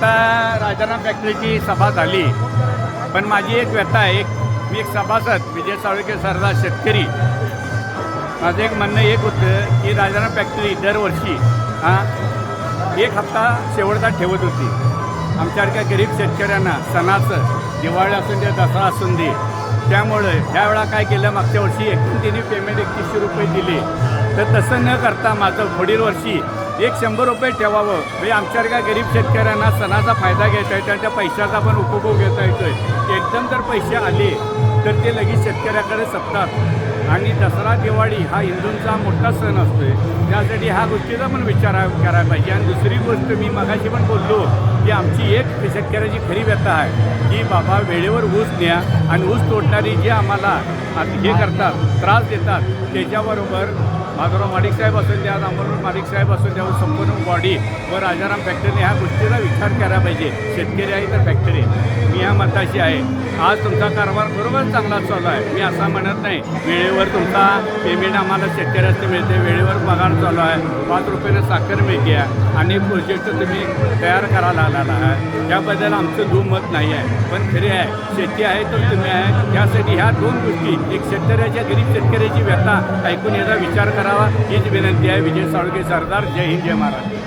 आता राजाराम फॅक्टरीची सभा झाली. पण माझी एक व्यथा आहे एक मी एक सभासद विजय साळुके सरदार शेतकरी. माझं एक म्हणणं एक होतं की राजाराम फॅक्टरी दरवर्षी हां एक हप्ता शेवटचा ठेवत होती. आमच्यासारख्या गरीब शेतकऱ्यांना सणाचं दिवाळी असून दे दसरा असून दे त्यामुळे त्यावेळा काय केलं मागच्या वर्षी एकूण तिने पेमेंट एकतीसशे रुपये दिले. तर तसं न करता माझं पुढील वर्षी एक शंभर रुपये ठेवावं. म्हणजे आमच्यासारख्या गरीब शेतकऱ्यांना सणाचा फायदा घेता येतो त्या पैशाचा पण उपभोग घेता येतो आहे एकदम जर पैसे आले तर ते लगेच शेतकऱ्याकडे सपतात. आणि दसरा दिवाळी हा हिंदूंचा मोठा सण असतो आहे त्यासाठी ह्या गोष्टीचा पण विचार करायला पाहिजे. आणि दुसरी गोष्ट मी मगाशी पण बोललो की आमची एक शेतकऱ्याची खरी व्यथा आहे की बाबा वेळेवर ऊस न्या आणि ऊस तोडणारी जे आम्हाला हे करतात त्रास देतात त्याच्याबरोबर माधवराव माडिक साहेब असून द्या अमरनाथ माडिक साहेब असून द्या संपूर्ण बॉडी व राजाराम फॅक्टरी ह्या गोष्टीला विचार करायला पाहिजे. शेतकरी आहे तर फॅक्टरी मी मताशी आहे. आज तुमचा कारभार बरोबर चांगला चालू आहे. मी असं म्हणत नाही. वेळेवर तुमचा पेमेंट आम्हाला शेतकऱ्याचं मिळते. वेळेवर पगार चालू आहे. पाच रुपयानं साखर मिळते आणि प्रोजेक्ट तुम्ही तयार करायला आलेला आहे. त्याबद्दल आमचं दुमत नाही आहे. पण खरे आहे शेती आहे तर तुम्ही आहे. त्यासाठी ह्या दोन गोष्टी एक शेतकऱ्याच्या गरीब शेतकऱ्याची व्यथा ऐकून याचा विचार करावा. हीच विनंती आहे. विजय साळुके सरदार. जय हिंद जय महाराज